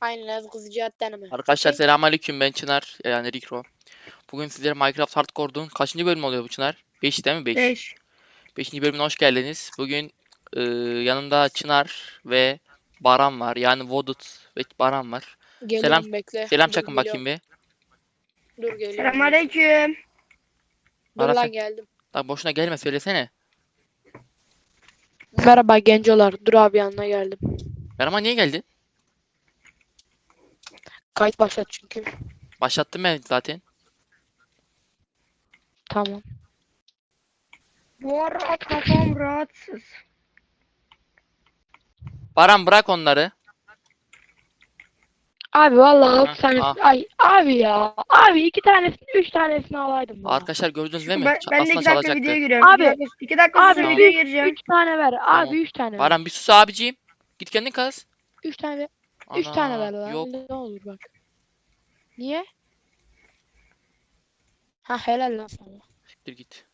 Aynen az kızacağız deneme. Arkadaşlar selamünaleyküm ben Çınar yani Rikro. Bugün sizlere Minecraft Hardcore'un kaçıncı bölüm oluyor bu Çınar? 5 değil mi? 5. 5. 5. bölümüne hoş geldiniz. Bugün e, yanımda Çınar ve Baran var. Yani Vodut ve Baran var. Geliyorum selam- bekle. Selam Dur, çakın bakayım bir. Dur geliyorum. Selamünaleyküm. Dur Arası- lan geldim. Lan boşuna gelme söylesene. Merhaba gencolar. Dur abi yanına geldim. Merhaba niye geldin? Kayıt başlat çünkü. Başlattım ben zaten. Tamam. Bu ara kafam rahatsız. Baran bırak onları. Abi vallahi Ha, altı tane. ah. Ay abi ya. Abi iki tanesini üç tanesini alaydım. ya. Arkadaşlar gördünüz değil mi? Ben, ben de Aslında 2 dakika çalacaktı. videoya giriyorum. Abi. 2 dakika, iki dakika Abi sonra Tamam. videoya gireceğim. üç tane ver. Tamam. Abi üç tane ver. Baran bir sus abiciğim. Git kendin kaz. Üç tane ver. Üç tane ver Ana, lan. Yok. Ne olur bak. Niye? Ha helal lan sana. Siktir git.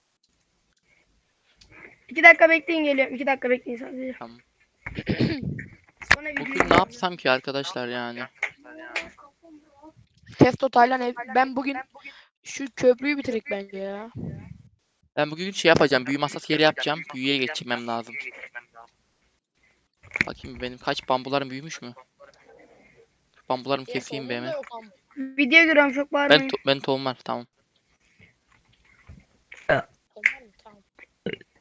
2 dakika bekleyin geliyorum. 2 dakika bekleyin sadece. Tamam. Sonra Bugün ne yapsam ki arkadaşlar yani? Testo Taylan ev. Ben bugün şu köprüyü bitirek bence ya. Ben bugün şey yapacağım. Büyü masası yeri yapacağım. Büyüye geçmem lazım. Bakayım benim kaç bambularım büyümüş mü? Bambularımı keseyim bir hemen. Videoya giriyorum çok Ben bağırmayın. to- ben tohum var tamam.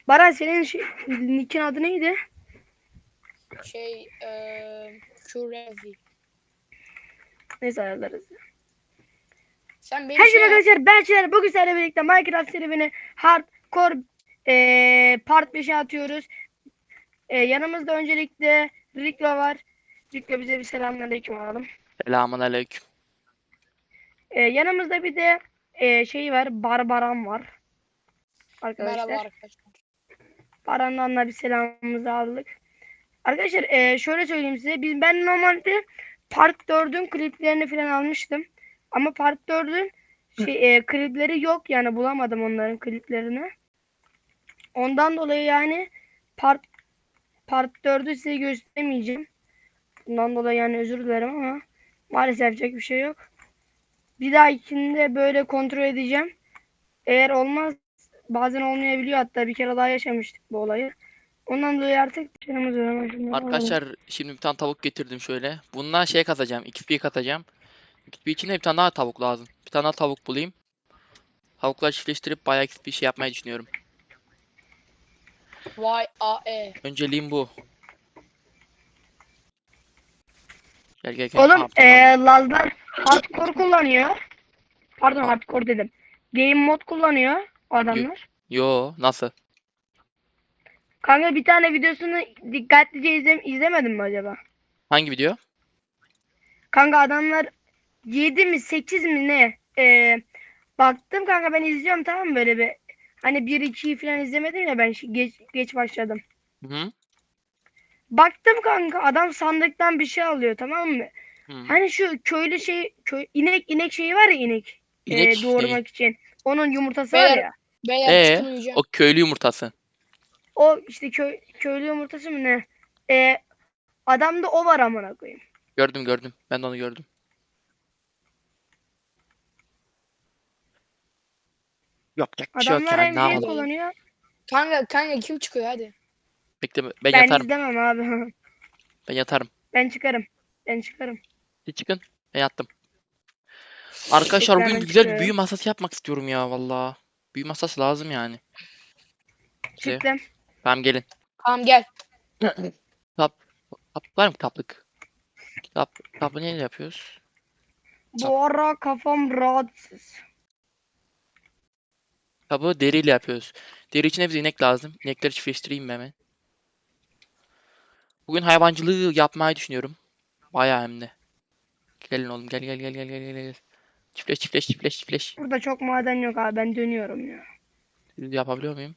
Baran senin şey, nickin adı neydi? Şey eee şu Rezi. Neyse ayarlarız. Sen beni Herkese şey merhaba arkadaşlar ben Çınar. Bugün sizlerle birlikte Minecraft serüveni Hardcore eee Part 5'e atıyoruz. Eee yanımızda öncelikle Riklo var. Riklo bize bir selamünaleyküm alalım. Selamun aleyküm. Eee yanımızda bir de eee şey var. Barbaran var. Arkadaşlar. Merhaba arkadaşlar. Baran'dan da bir selamımızı aldık. Arkadaşlar eee, şöyle söyleyeyim size. Biz, ben normalde Part 4'ün kliplerini falan almıştım. Ama Part 4'ün şey, eee, klipleri yok yani bulamadım onların kliplerini. Ondan dolayı yani Part Part 4'ü size gösteremeyeceğim. Bundan dolayı yani özür dilerim ama maalesef yapacak bir şey yok. Bir dahakinde böyle kontrol edeceğim. Eğer olmaz bazen olmayabiliyor hatta bir kere daha yaşamıştık bu olayı. Ondan dolayı artık canımız alalım. Arkadaşlar şimdi bir tane tavuk getirdim şöyle. Bununla şey katacağım. XP katacağım. XP için de bir tane daha tavuk lazım. Bir tane daha tavuk bulayım. Tavukları çiftleştirip bayağı XP şey yapmayı düşünüyorum. Vay AE. Önceliğim bu. Gel gel gel. Oğlum eee tamam. Lazlar hardcore kullanıyor. Pardon hardcore dedim. Game mod kullanıyor o adamlar. Yo nasıl? Kanka bir tane videosunu dikkatlice izle, izlemedin mi acaba? Hangi video? Kanka adamlar 7 mi 8 mi ne? Eee, baktım kanka ben izliyorum tamam mı böyle bir. Hani 1-2'yi falan izlemedim ya ben geç, geç başladım. Hı hı. Baktım kanka adam sandıktan bir şey alıyor tamam mı? hı. Hani şu köylü şey köy, inek inek şeyi var ya inek, İnek eee, şeyi. doğurmak için. Onun yumurtası var Beyler- ya. Beyler Ee, o köylü yumurtası. O işte köy, köylü yumurtası mı ne? Eee adamda o var amına koyayım. Gördüm gördüm. Ben de onu gördüm. Yapacak bir şey yok Adamlar yani. Ne yapalım? kullanıyor. Kanka kanka kim çıkıyor hadi. Bekle ben Ben yatarım. izlemem abi. Ben yatarım. ben çıkarım. Ben çıkarım. Siz çıkın. Ben yattım. Arkadaşlar bugün güzel bir çıkıyorum. büyü masası yapmak istiyorum ya valla. Büyü masası lazım yani. Şey, Çıktım. tamam gelin. Tamam gel. Kitap, kitap var mı kitaplık? Kitap, kitabı neyle yapıyoruz? Bu ara kafam rahatsız. Kitabı deriyle yapıyoruz. Deri için bize inek lazım. İnekleri çiftleştireyim hemen. Bugün hayvancılığı yapmayı düşünüyorum. Bayağı hem de. Gelin oğlum gel gel gel gel gel gel. Çiftleş çiftleş çiftleş çiftleş. Burada çok maden yok abi. Ben dönüyorum ya. Siz yapabiliyor muyum?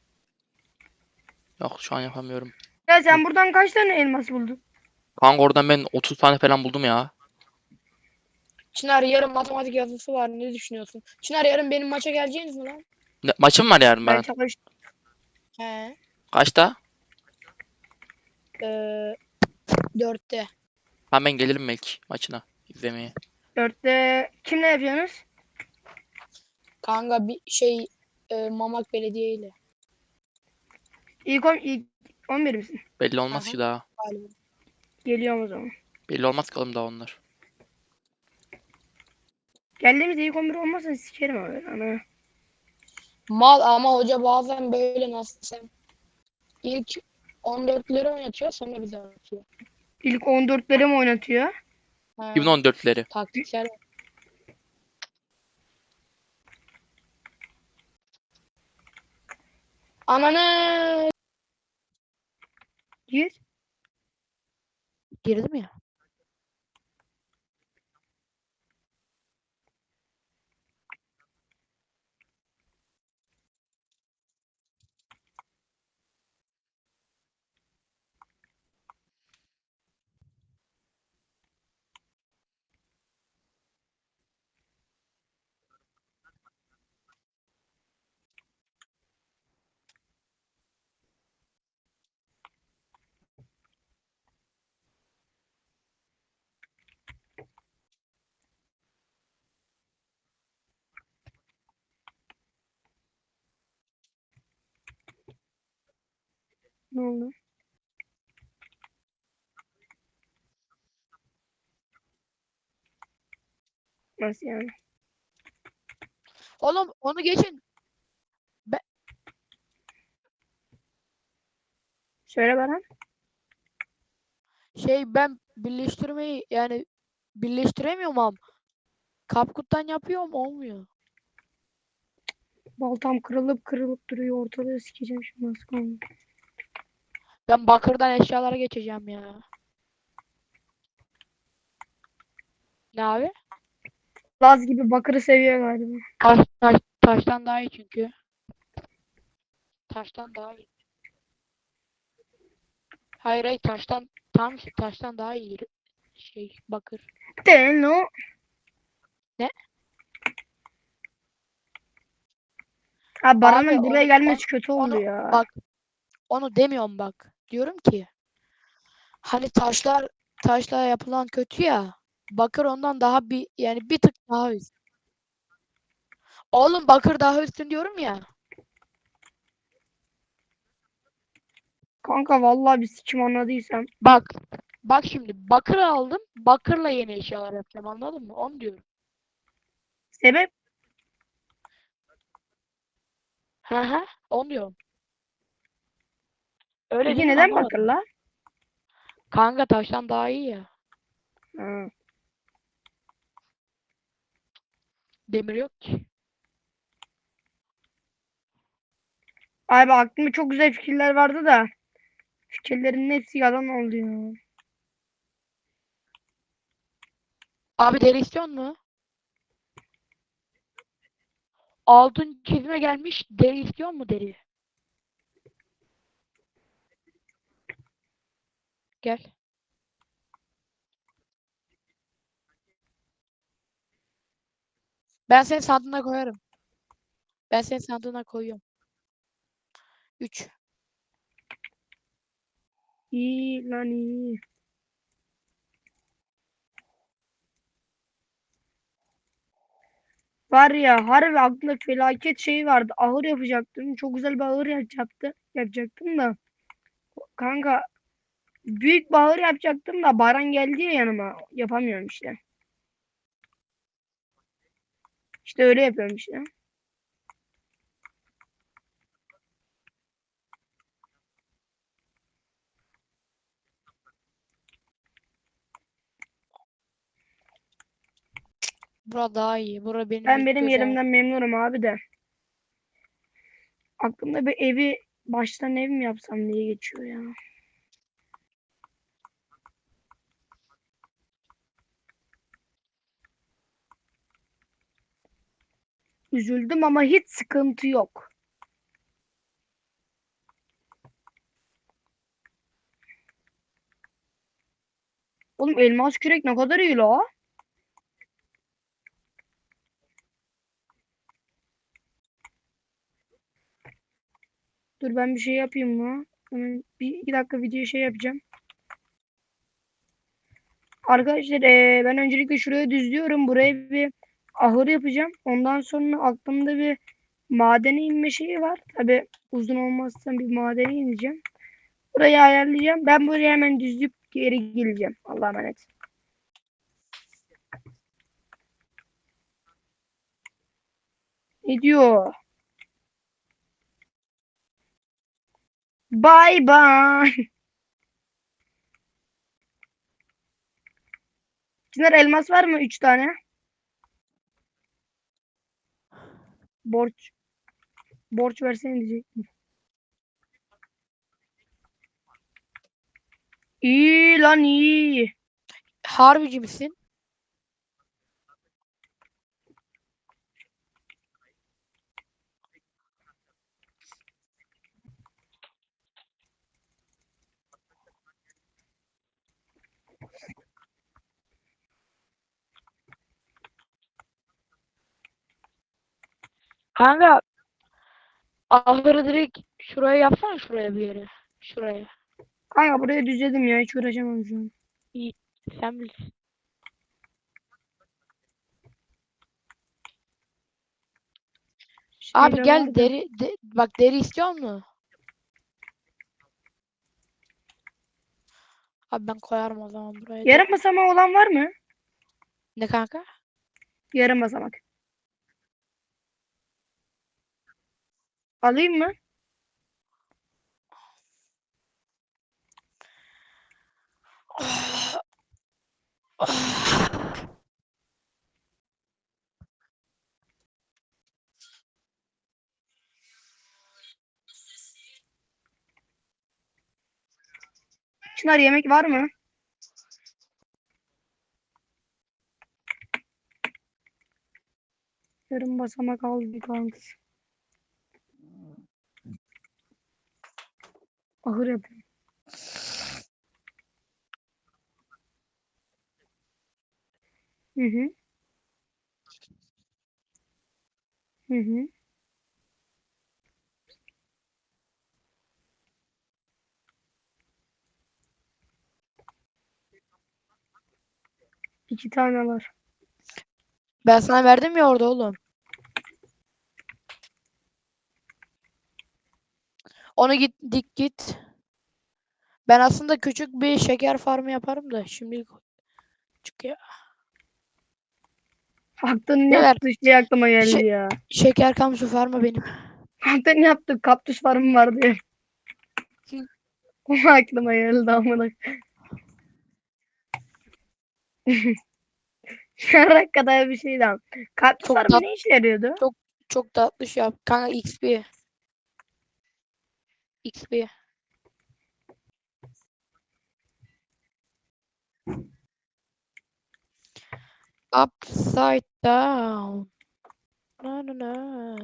Yok şu an yapamıyorum. Ya sen buradan kaç tane elmas buldun? Kanka oradan ben 30 tane falan buldum ya. Çınar yarın matematik yazısı var. Ne düşünüyorsun? Çınar yarın benim maça geleceğiniz mi lan? Ne, maçım var yarın Ben ben. çalıştım. He. Kaçta? Ee, dörtte. Ben gelirim belki maçına. izlemeye. Dörtte kimle yapıyorsunuz? Kanka bir şey e, Mamak Belediye ile İlk, on, ilk 11 misin? Belli olmaz Aha. ki daha. galiba. Geliyorum o zaman. Belli olmaz oğlum daha onlar. Geldiğimizde ilk 11 olmazsa sikerim abi. Ana. Mal ama hoca bazen böyle nasıl desem ilk 14'leri oynatıyor sonra bize atıyor. İlk 14'leri mi oynatıyor? Ha, 2014'leri. taktiksel. Ananı Gir. girdim ya. Ne oldu? Nasıl yani? Oğlum onu geçin. Söyle bana. Şey ben birleştirmeyi yani birleştiremiyorum am. Kapkuttan yapıyorum olmuyor. Baltam kırılıp kırılıp duruyor. Ortalığı sikeceğim şimdi nasıl kaldı. Ben bakırdan eşyalara geçeceğim ya. Ne abi? Laz gibi bakırı seviyor galiba. Taş, taş, taştan daha iyi çünkü. Taştan daha iyi. Hayır hayır taştan tam işte taştan daha iyi şey bakır. De no. Ne? Ha Baran'ın buraya gelmesi kötü oldu onu- ya. bak onu demiyorum bak. Diyorum ki hani taşlar taşla yapılan kötü ya. Bakır ondan daha bir yani bir tık daha üst. Oğlum bakır daha üstün diyorum ya. Kanka vallahi bir sikim anladıysam. Bak bak şimdi bakır aldım. Bakırla yeni eşyalar yapacağım anladın mı? Onu diyorum. Sebep Hı hı. Onu diyorum. Öyle peki değil neden Anlamadım. bakır la? Kanka taştan daha iyi ya. Ha. Demir yok ki. Abi aklımda çok güzel fikirler vardı da. Fikirlerin hepsi yalan oldu ya. Abi deri istiyor mu? Altın çizime gelmiş. Deri istiyor mu deri? Gel. Ben seni sandığına koyarım. Ben seni sandığına koyuyorum. 3. İyi lan iyi. Var ya harbi aklımda felaket şey vardı. Ahır yapacaktım. Çok güzel bir ahır yapacaktı, yapacaktım da. Kanka büyük bir ahır yapacaktım da Baran geldi ya yanıma. Yapamıyorum işte. İşte öyle yapıyorum işte. Bura daha iyi. Bura benim Ben benim göz yerimden memnunum abi de. Aklımda bir evi baştan ev mi yapsam diye geçiyor ya. Üzüldüm ama hiç sıkıntı yok. Oğlum elmas kürek ne kadar iyi la. Dur ben bir şey yapayım mı? Bir iki dakika video şey yapacağım. Arkadaşlar eee, ben öncelikle şuraya düzlüyorum. Buraya bir ahır yapacağım. Ondan sonra aklımda bir madene inme şeyi var. Tabi uzun olmazsa bir madene ineceğim. Burayı ayarlayacağım. Ben buraya hemen düzleyip geri geleceğim. Allah'a emanet. Ne diyor? Bye bye. Çınar elmas var mı? Üç tane. Borç. Borç versene diyecektim. İyi lan iyi. Harbici misin? Kanka ahırı direkt şuraya yapsana şuraya bir yere. Şuraya. Kanka buraya düzledim ya. Hiç uğraşamam şu an. Sen bilirsin. Abi Şeyde gel vardı. deri de- bak deri istiyor musun? Abi ben koyarım o zaman buraya. Yarım basamağı olan var mı? Ne kanka? Yarım basamak. Alayım mı? Çınar yemek var mı? Yarım basamak aldı kanka. Ahır yapayım. Hı hı. Hı hı. İki tane var. Ben sana verdim ya orada oğlum. Onu git dik git. Ben aslında küçük bir şeker farmı yaparım da şimdi ya. Aklın Neler? yaptığı şey aklıma geldi Şey- ya. Şeker kamışı farmı benim. Aklın yaptığı kaktüs farmı vardı. O aklıma geldi amına. Şarrak kadar bir şeydi ama. Çok farmı tat- ne işe yarıyordu? Çok tatlı şey yap. Kanka XP. XP. Upside down. Na na na.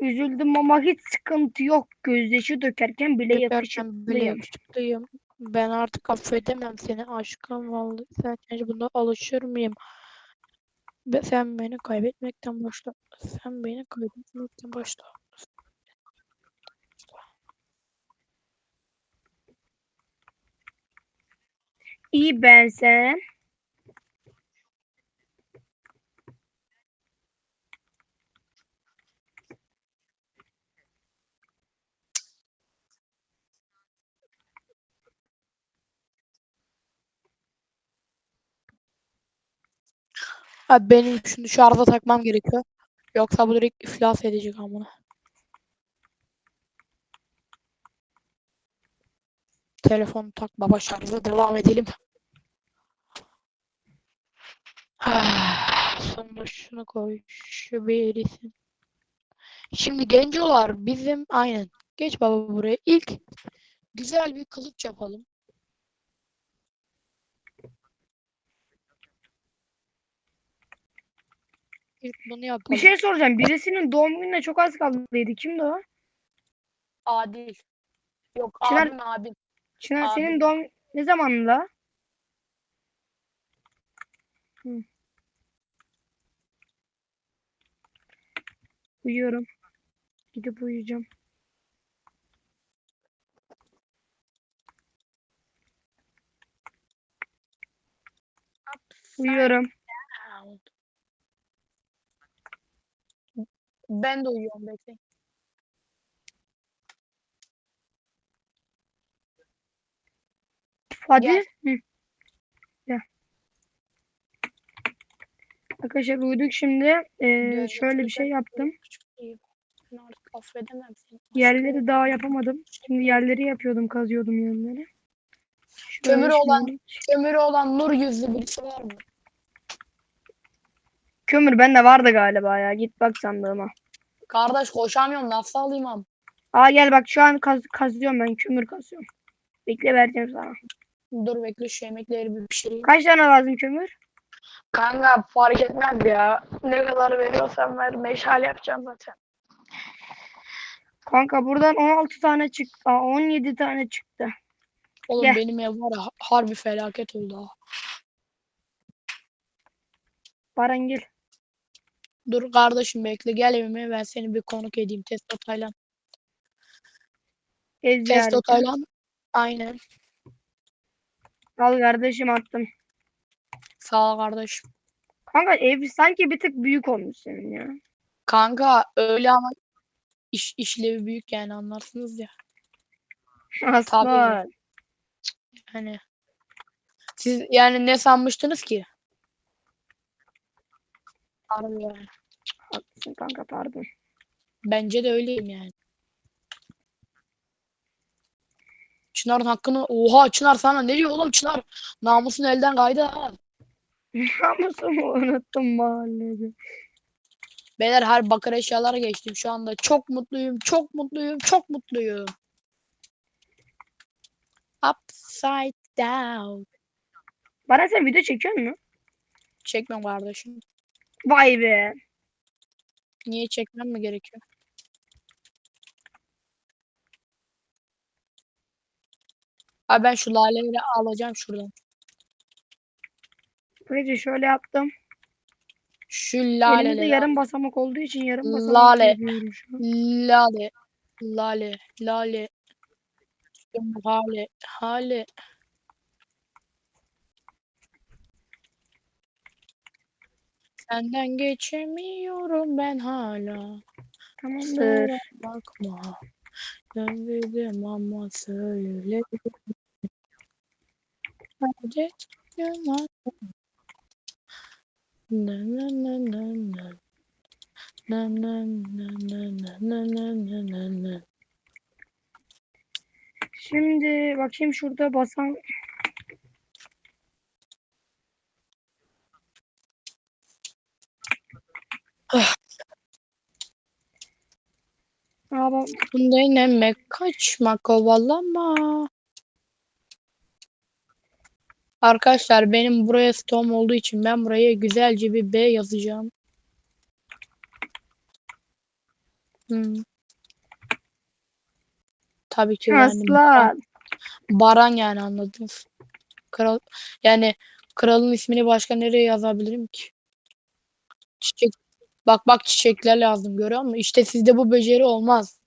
Üzüldüm ama hiç sıkıntı yok. Gözyaşı dökerken bile yakışıklıyım. Ben artık affedemem seni aşkım vallahi. Sen buna alışır mıyım? Be- Sen beni kaybetmekten başla. Sen beni kaybetmekten başla. İyi ben sen. Abi benim şunu şarja takmam gerekiyor. Yoksa bu direkt iflas edecek amına. Telefonu tak baba şarja devam edelim. Sonra şunu koy. Şu birisi. Şimdi gencolar bizim aynen. Geç baba buraya. İlk güzel bir kılıç yapalım. Bunu yapalım. Bir şey soracağım. Birisinin doğum gününe çok az kaldıydı. Kimdi o? Adil. Yok Çınar- abim abim. Çınar Abi. senin doğum ne zamanla? Hı. Uyuyorum. Gidip uyuyacağım. Uyuyorum. Ben de uyuyorum bekle. Hadi. Gel. Hı. Gel. Arkadaşlar uyuduk şimdi. Ee, şöyle bir şey yaptım. İyi. Ben artık affedemem seni. Yerleri daha yapamadım. Şimdi yerleri yapıyordum, kazıyordum yerleri. Şöyle Kömür olan-. Kömürü olan nur yüzlü birisi var mı? Kömür bende vardı galiba ya. Git bak sandığıma. Kardeş koşamıyorum nasıl alayım am? Aa gel bak şu an kaz kazıyorum ben. Kömür kazıyorum. Bekle vereceğim sana. Dur bekle şu yemekleri bir pişireyim. Kaç tane lazım kömür? Kanka fark etmez ya. Ne kadar veriyorsan ver. Meşale yapacağım zaten. Kanka buradan 16 tane çıktı. Aa, 17 tane çıktı. Oğlum Gel. benim ev var ya harbi felaket oldu ha. Baran gel. Dur kardeşim bekle gel evime ben seni bir konuk edeyim. Testo Taylan. Ez Testo ziyareti. Taylan. Aynen. Al kardeşim attım. Sağ ol kardeşim. Kanka ev sanki bir tık büyük olmuş senin ya. Kanka öyle ama iş, işlevi büyük yani anlarsınız ya. Aslan. Hani siz yani ne sanmıştınız ki? Yani. Haklısın kanka pardon. Bence de öyleyim yani. Çınar'ın hakkını oha Çınar sana ne diyor oğlum Çınar? Namusun elden kaydı ha. Namusumu unuttum mahallede. Beyler her bakır eşyalara geçtim şu anda. Çok mutluyum, çok mutluyum, çok mutluyum. Upside down. Baran sen video çekiyor musun? Çekmem kardeşim. Vay be. Niye çekmem mi gerekiyor? Abi ben şu laleleri alacağım şuradan. Böylece şöyle yaptım. Şu Elimde laleleri. yarım basamak olduğu için yarım basamak Lale. an. Lale. Lale. Lale. Hale. Hale. Senden geçemiyorum ben hala. Tamamdır. Kusura bakma. Özledim ama söyle. Hadi yana. Na na na na na. Na na na na na na na na na na. Şimdi bakayım şurada basan. Bak- Bunda inemek kaçma kovalama. Arkadaşlar benim buraya storm olduğu için ben buraya güzelce bir B yazacağım. Hmm. Tabii ki yani. Baran yani anladınız. Kral yani kralın ismini başka nereye yazabilirim ki? Çiçek. Bak bak çiçekler lazım görüyor musun? İşte sizde bu beceri olmaz.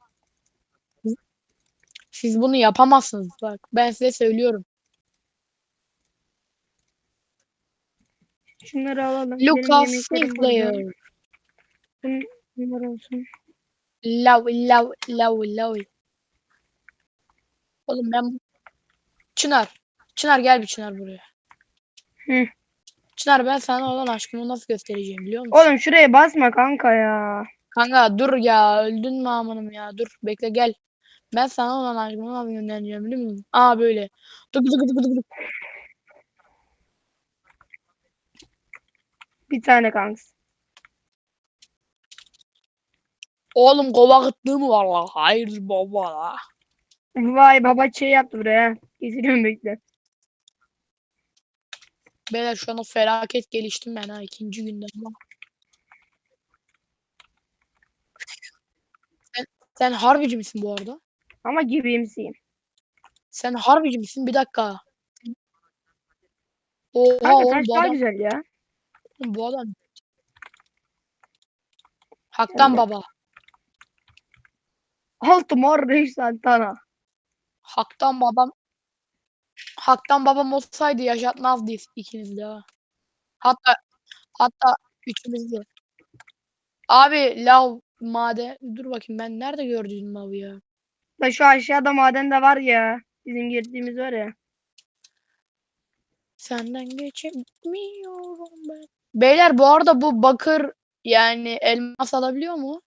Siz bunu yapamazsınız bak. Ben size söylüyorum. Şunları alalım. Lucas Sinclair. Bunlar olsun. Love, love, love, love. Oğlum ben... Çınar. Çınar gel bir Çınar buraya. Hı. Çınar ben sana olan aşkımı nasıl göstereceğim biliyor musun? Oğlum şuraya basma kanka ya. Kanka dur ya öldün mü amanım ya dur bekle gel. Ben sana olan aşkımı nasıl göndereceğim biliyor musun? Aa böyle. Dık dık dık dık dık. Bir tane kanks. Oğlum kova kıtlığı mı var la? Hayır baba la. Vay baba şey yaptı buraya. Getiriyorum bekle. Beyler şu an felaket geliştim ben ha ikinci günden ama. Sen, sen harbici misin bu arada? Ama gibimsiyim. Sen harbici misin? Bir dakika. Oha Kanka oğlum bu daha adam, güzel ya. bu adam. Haktan Evet. baba. Altıma Reis Santana. Haktan babam. Haktan babam olsaydı yaşatmazdı ikiniz de ha. Hatta hatta üçümüz de. Abi lav maden dur bakayım ben nerede gördüm lavı ya? Da şu aşağıda maden de var ya. Bizim girdiğimiz var ya. Senden geçemiyorum ben. Beyler bu arada bu bakır yani elmas alabiliyor mu?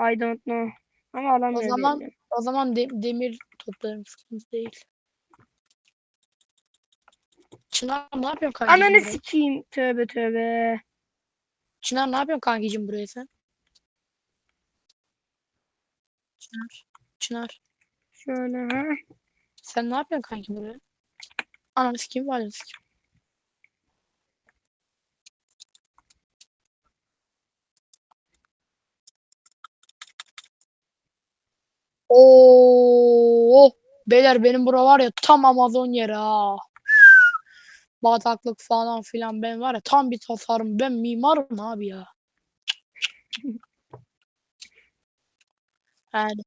I don't know. Ama alamıyor. diye zaman- biliyorum. O zaman de- demir toplarım sıkıntı değil. Çınar ne yapıyorsun kankacığım Ananı sikeyim. Tövbe tövbe. Çınar ne yapıyorsun kankacığım buraya sen? Çınar. Çınar. Şöyle ha. Sen ne yapıyorsun kanki buraya? Ananı sikeyim var sikeyim. Oo, beyler benim bura var ya tam Amazon yeri ha. Bataklık falan filan ben var ya tam bir tasarım. Ben mimarım abi ya. Yani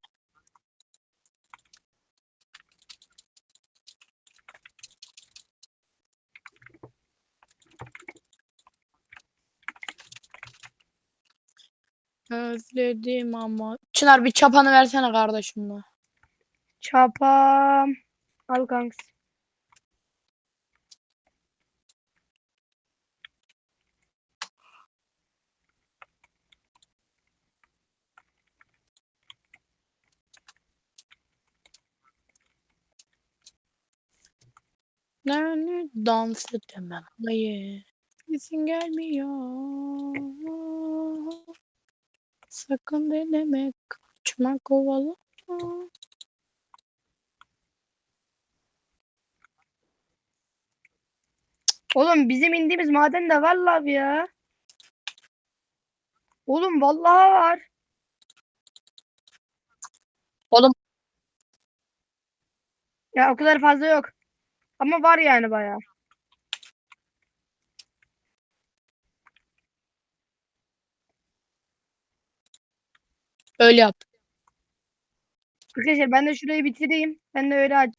özledim ama. Çınar bir çapanı versene kardeşimle. Çapam. Al kanks. Ne dans edemem. Hayır. İzin gelmiyor. Sakın deneme. Kaçma kovala. Oğlum bizim indiğimiz maden de var lav ya. Oğlum vallahi var. Oğlum. Ya o kadar fazla yok. Ama var yani bayağı. Öyle yap. Arkadaşlar ben de şurayı bitireyim. Ben de öyle aç.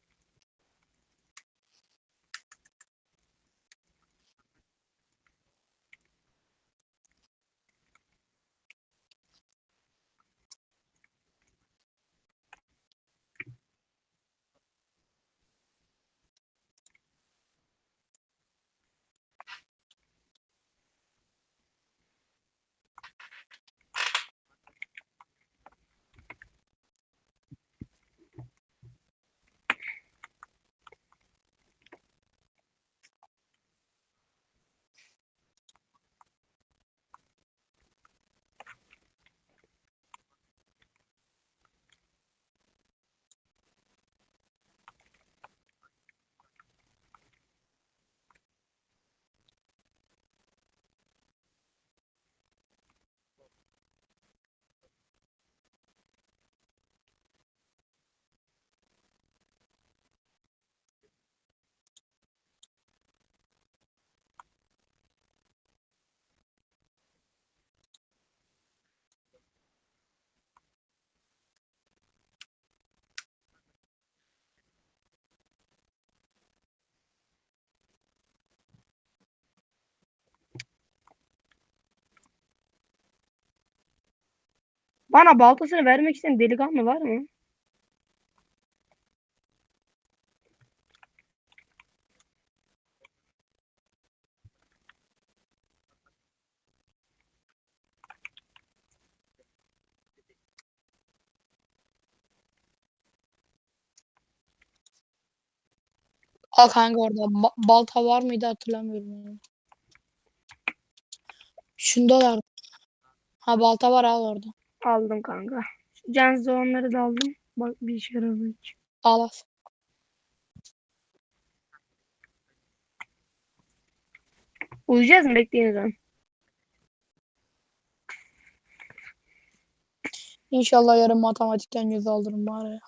Bana baltasını vermek isteyen delikanlı var mı? Al kanka orada. Ba- balta var mıydı hatırlamıyorum. Şunda var. Ha balta var al orada. Aldım kanka. Can onları da aldım. Bak bir işe yaradı hiç. Al al. Uyuyacağız mı? Bekleyin zaman. İnşallah yarın matematikten yüz alırım bari.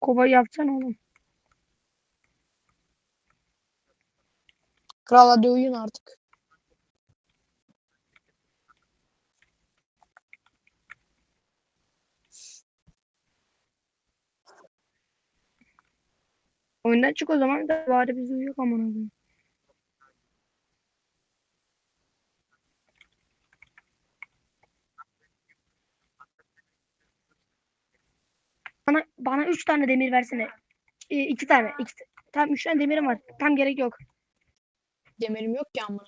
Kova yapsana oğlum. Kral hadi uyuyun artık. Oyundan çık o zaman da bari biz uyuyor aman Allah'ım. Bana, bana üç tane demir versene. Ee, iki tane. iki Tam üç tane demirim var. Tam gerek yok. Demirim yok ki amına.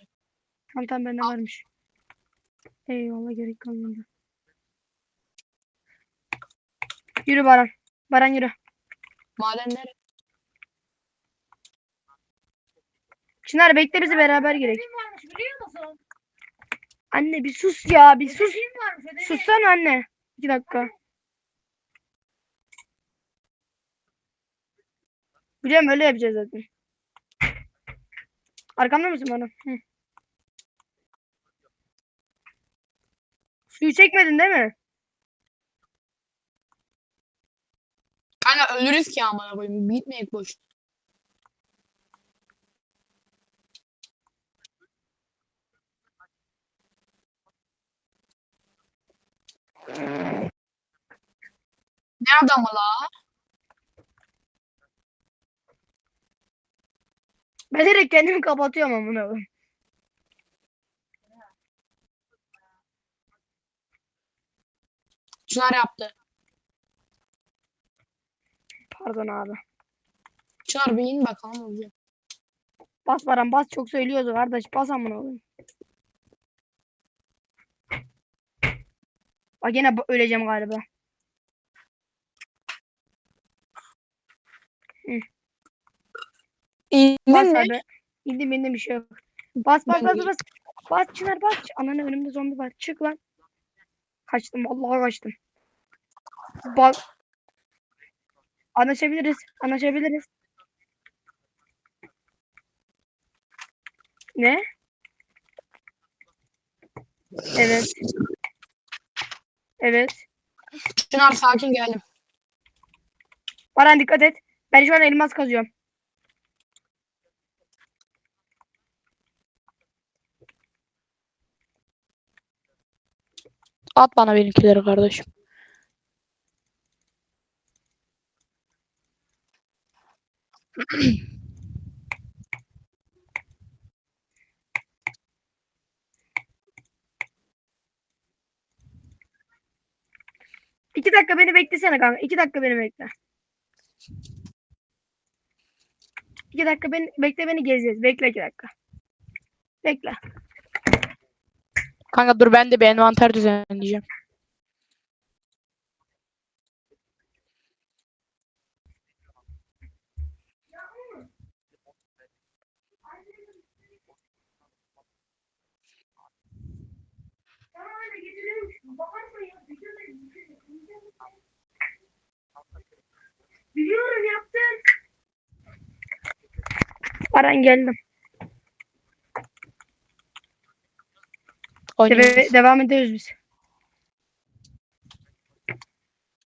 Tam tam bende varmış. Eyvallah gerek kalmadı. Yürü Baran. Baran yürü. Maden nere? Çınar bekle bizi beraber gerek. varmış biliyor musun? Anne bir sus ya bir sus. Ödevim varmış ödevim. Sussana anne. İki dakika. Biliyorum öyle yapacağız zaten. Arkamda mısın bana? Hı. Suyu çekmedin değil mi? Kanka ölürüz ki amına koyayım. Gitmeyek boş. Ne adamı la? Ben direkt kendimi kapatıyorum amına. Çınar yaptı. Pardon abi. Çınar bir in bakalım olacak. Bas Baran bas çok söylüyoruz kardeş bas amına koyayım. Yine bu- öleceğim galiba. İndin Bas mi? abi. İndim indim bir şey yok. Bas bas bas bas. Bas Çınar bas. Ananı önümde zombi var. Çık lan. Kaçtım vallahi kaçtım. Bak. Anlaşabiliriz. Anlaşabiliriz. Ne? Evet. Evet. Çınar sakin geldim. Baran dikkat et. Ben şu an elmas kazıyorum. At bana benimkileri kardeşim. İki dakika beni beklesene kanka. İki dakika beni bekle. İki dakika beni bekle beni gezeceğiz. Bekle iki dakika. Bekle. Kanka dur ben de bir envanter düzenleyeceğim. Biliyorum yaptım. Baran geldim. Oynayalım. Deve- devam ediyoruz biz.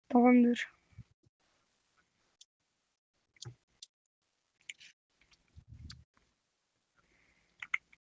Tamamdır.